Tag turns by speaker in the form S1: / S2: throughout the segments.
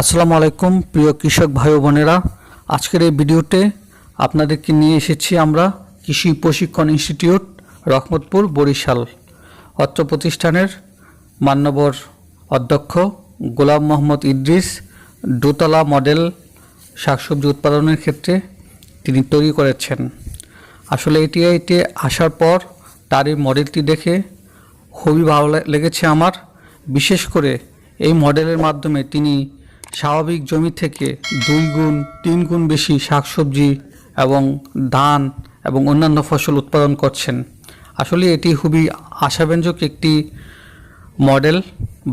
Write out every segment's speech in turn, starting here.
S1: আসসালামু আলাইকুম, প্রিয় কৃষক ভাই বোনেরা। আজকের এই ভিডিওতে আপনাদেরকে নিয়ে এসেছি আমরা কৃষি প্রশিক্ষণ ইনস্টিটিউট, রহমতপুর, বরিশাল। অত্র প্রতিষ্ঠানের মান্যবর অধ্যক্ষ গোলাম মোহাম্মদ ইদ্রিস, দোতলা মডেল শাকসবজি উৎপাদনের ক্ষেত্রে তিনি তৈরি করেছেন। আসলে এটিআইতে আসার পর তার এই মডেলটি দেখে খুবই ভালো লেগেছে আমার। বিশেষ করে এই মডেলের মাধ্যমে তিনি স্বাভাবিক জমি থেকে দুই গুণ, তিন গুণ বেশি শাকসবজি এবং ধান এবং অন্যান্য ফসল উৎপাদন করছেন। আসলে এটি খুবই আশাব্যঞ্জক একটি মডেল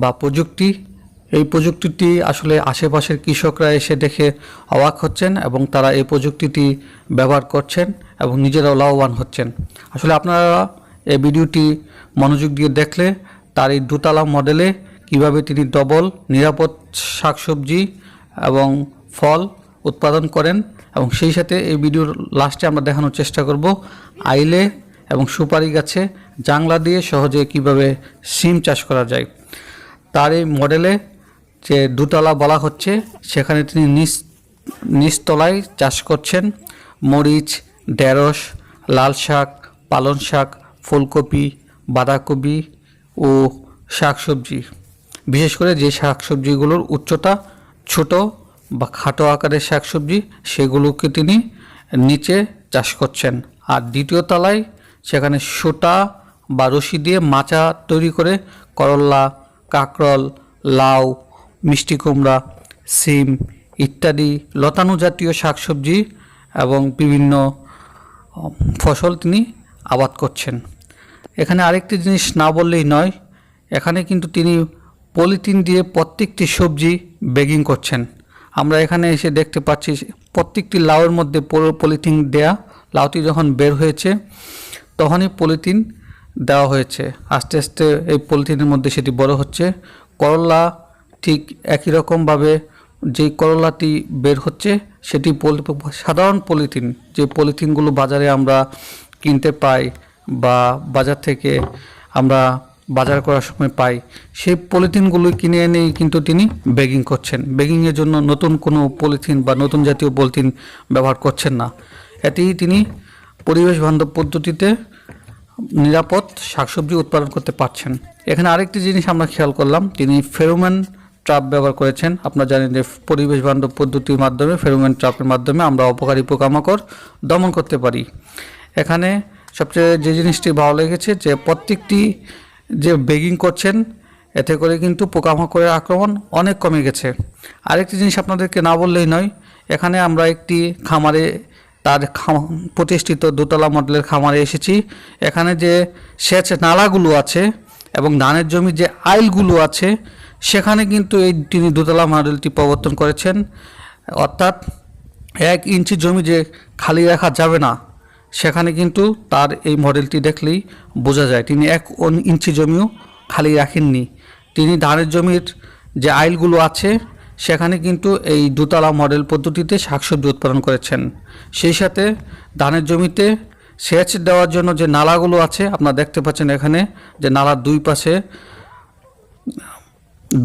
S1: বা প্রযুক্তি। এই প্রযুক্তিটি আসলে আশেপাশের কৃষকরা এসে দেখে অবাক হচ্ছেন এবং তারা এই প্রযুক্তিটি ব্যবহার করছেন এবং নিজেরাও লাভবান হচ্ছেন। আসলে আপনারা এই ভিডিওটি মনোযোগ দিয়ে দেখলে তার এই দোতলা মডেলে কীভাবে তিনি ডবল নিরাপদ শাকসবজি এবং ফল উৎপাদন করেন এবং সেই সাথে এই ভিডিওর লাস্টে আমরা দেখানোর চেষ্টা করব আইলে এবং সুপারি গাছে জাংলা দিয়ে সহজে কীভাবে সিম চাষ করা যায়। তার এই মডেলে যে দুতলা বলা হচ্ছে, সেখানে তিনি নিচ, নিচতলায় চাষ করছেন মরিচ, ঢেঁড়স, লাল শাক, পালং শাক, ফুলকপি, বাঁধাকপি ও শাকসবজি। বিশেষ করে যে শাকসবজিগুলোর উচ্চতা ছোট বা খাটো আকারের শাকসবজি, সেগুলোকে তিনি নিচে চাষ করছেন। আর দ্বিতীয় তলায় সেখানে সোটা বা রশি দিয়ে মাচা তৈরি করে করল্লা কাকরল, লাউ, মিষ্টি কুমড়া, সিম ইত্যাদি লতানো জাতীয় শাকসবজি এবং বিভিন্ন ফসল তিনি আবাদ করছেন। এখানে আরেকটি জিনিস না বললেই নয়, এখানে কিন্তু তিনি পলিথিন দিয়ে প্রত্যেকটি সবজি বেগিং করছেন। আমরা এখানে এসে দেখতে পাচ্ছি প্রত্যেকটি লাউয়ের মধ্যে পলিথিন দেয়া, লাউটি যখন বের হয়েছে, তখনই পলিথিন দেওয়া হয়েছে। আস্তে আস্তে এই পলিথিনের মধ্যে সেটি বড় হচ্ছে। করলা ঠিক একই রকমভাবে যেই করলাটি বের হচ্ছে, সেটি সাধারণ পলিথিন। যে পলিথিনগুলো বাজারে আমরা কিনতে পাই বা বাজার থেকে আমরা বাজার করার সময় পাই। সেই পলিথিনগুলো কিনে এনেই কিন্তু তিনি বেগিং করছেন। বেগিংয়ের জন্য নতুন কোনো পলিথিন বা নতুন জাতীয় পলিথিন ব্যবহার করছেন না। এতেই তিনি পরিবেশ বান্ধব পদ্ধতিতে নিরাপদ শাকসবজি উৎপাদন করতে পারছেন। এখানে আরেকটি জিনিস আমরা খেয়াল করলাম, তিনি ফেরোমেন ট্রাপ ব্যবহার করেছেন। আপনারা জানেন যে পরিবেশ বান্ধব পদ্ধতির মাধ্যমে ফেরোমেন ট্রাপের মাধ্যমে আমরা অপকারী পোকামাকড় দমন করতে পারি। এখানে সবচেয়ে যে জিনিসটি ভালো লেগেছে যে প্রত্যেকটি যে বেগিং করছেন, এতে করে কিন্তু পোকামাকড়ের আক্রমণ অনেক কমে গেছে। আরেকটি জিনিস আপনাদেরকে না বললেই নয়, এখানে আমরা একটি খামারে, তার প্রতিষ্ঠিত দোতলা মডেলের খামারে এসেছি। এখানে যে সেচ নালাগুলো আছে এবং ধানের জমি যে আইলগুলো আছে, সেখানে কিন্তু এই তিনি দোতলা মডেলটি প্রবর্তন করেছেন। অর্থাৎ এক ইঞ্চি জমি যে খালি রাখা যাবে না সেখানে কিন্তু তার এই মডেলটি দেখলেই বোঝা যায়। তিনি এক ইঞ্চি জমিও খালি রাখেননি। তিনি ধানের জমির যে আইলগুলো আছে, সেখানে কিন্তু এই দুতলা মডেল পদ্ধতিতে শাকসবজি উৎপাদন করেছেন। সেই সাথে ধানের জমিতে সেচ দেওয়ার জন্য যে নালাগুলো আছে, আপনারা দেখতে পাচ্ছেন এখানে যে নালার দুই পাশে,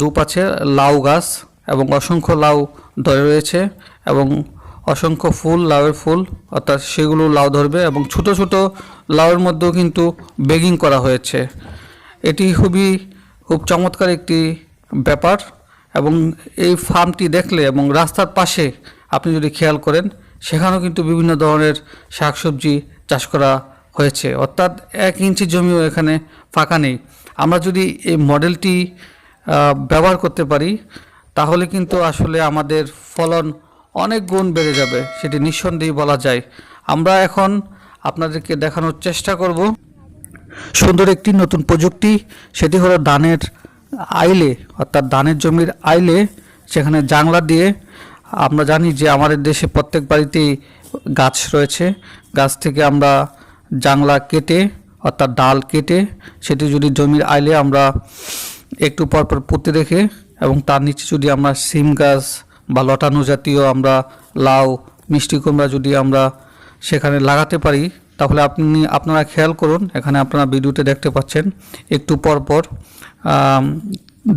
S1: দুপাশে লাউ গাছ এবং অসংখ্য লাউ ধরে রয়েছে এবং অসংখ্য ফুল, লাউয়ের ফুল, অর্থাৎ সেগুলো লাউ ধরবে এবং ছোট ছোট লাউয়ের মধ্যেও কিন্তু বেগিং করা হয়েছে। এটি খুবই, খুব চমৎকার একটি ব্যাপার এবং এই ফার্মটি দেখলে এবং রাস্তার পাশে আপনি যদি খেয়াল করেন, সেখানেও কিন্তু বিভিন্ন ধরনের শাকসবজি চাষ করা হয়েছে। অর্থাৎ এক ইঞ্চি জমিও এখানে ফাঁকা নেই। আমরা যদি এই মডেলটি ব্যবহার করতে পারি, তাহলে কিন্তু আসলে আমাদের ফলন অনেক গুণ বেড়ে যাবে, সেটি নিঃসন্দেহে বলা যায়। আমরা এখন আপনাদেরকে দেখানোর চেষ্টা করব। সুন্দর একটি নতুন প্রযুক্তি, সেটি হলো ধানের আইলে, অর্থাৎ ধানের জমির আইলে, সেখানে জাংলা দিয়ে আমরা জানি যে আমাদের দেশে প্রত্যেক বাড়িতেই গাছ রয়েছে। গাছ থেকে আমরা জাংলা কেটে, অর্থাৎ ডাল কেটে, সেটি যদি জমির আইলে আমরা একটু পরপর পুঁতে রেখে এবং তার নিচে যদি আমরা সিম গাছ বা লটানো জাতীয় আমরা লাউ, মিষ্টি কুমড়া যদি আমরা সেখানে লাগাতে পারি, তাহলে আপনি, আপনারা খেয়াল করুন, এখানে আপনারা ভিডিওতে দেখতে পাচ্ছেন, একটু পর পর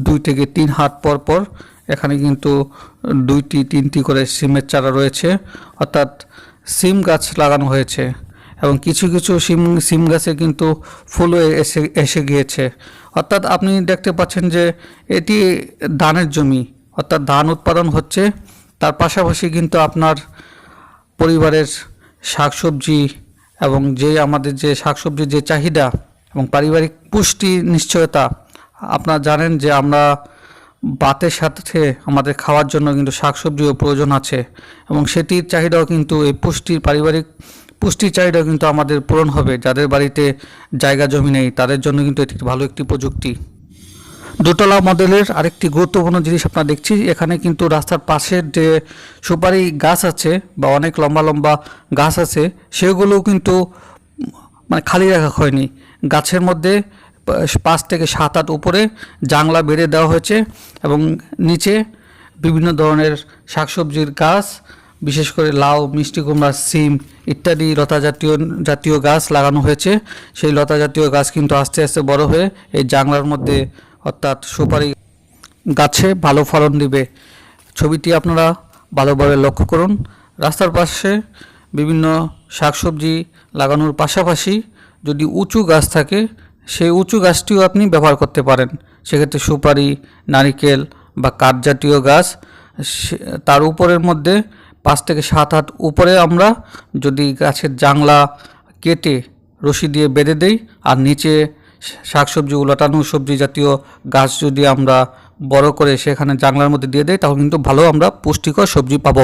S1: দুই থেকে তিন হাত পর পর, এখানে কিন্তু দুইটি, তিনটি করে সিমের চারা রয়েছে, অর্থাৎ সিম গাছ লাগানো হয়েছে, এবং কিছু কিছু সিম সিম গাছে কিন্তু ফুলও এসে এসে গিয়েছে। অর্থাৎ আপনি দেখতে পাচ্ছেন যে এটি ধানের জমি অর্থাৎ ধান উৎপাদন হচ্ছে, তার পাশাপাশি কিন্তু আপনার পরিবারের শাকসবজি এবং যে আমাদের যে শাকসবজির যে চাহিদা এবং পারিবারিক পুষ্টি নিশ্চয়তা, আপনারা জানেন যে আমরা ভাতের সাথে আমাদের খাওয়ার জন্য কিন্তু শাকসবজিও প্রয়োজন আছে এবং সেটির চাহিদাও কিন্তু এই পুষ্টির পারিবারিক পুষ্টির চাহিদাও কিন্তু আমাদের পূরণ হবে। যাদের বাড়িতে জায়গা জমি নেই, তাদের জন্য কিন্তু এটি ভালো একটি প্রযুক্তি। দোতলা মডেলের আরেকটি গুরুত্বপূর্ণ জিনিস আপনারা দেখছি, এখানে কিন্তু রাস্তার পাশের যে সুপারি গাছ আছে বা অনেক লম্বা লম্বা গাছ আছে, সেগুলোও কিন্তু মানে খালি রাখা হয়নি। গাছের মধ্যে পাঁচ থেকে সাত আট উপরে জাংলা বেড়ে দেওয়া হয়েছে এবং নিচে বিভিন্ন ধরনের শাকসবজির গাছ, বিশেষ করে লাউ, মিষ্টি কুমড়া, সিম ইত্যাদি লতা জাতীয় জাতীয় গাছ লাগানো হয়েছে। সেই লতা জাতীয় গাছ কিন্তু আস্তে আস্তে বড় হয়ে এই জাংলার মধ্যে অর্থাৎ সুপারি গাছে ভালো ফলন দিবে। ছবিটি আপনারা ভালোভাবে লক্ষ্য করুন। রাস্তার পাশে বিভিন্ন শাকসবজি লাগানোর পাশাপাশি যদি উঁচু গাছ থাকে, সেই উঁচু গাছটিও আপনি ব্যবহার করতে পারেন। সেক্ষেত্রে সুপারি, নারিকেল বা কাঠ জাতীয় গাছ তার উপরের মধ্যে পাঁচ থেকে সাত হাত উপরে আমরা যদি গাছের জাংলা কেটে রশি দিয়ে বেঁধে দেই, আর নিচে শাকসবজি, উলাটানো সবজি জাতীয় গাছ যদি আমরা বড় করে সেখানে জাংলার মধ্যে দিয়ে দেয় তাহলে কিন্তু ভালো আমরা পুষ্টিকর সবজি পাবো।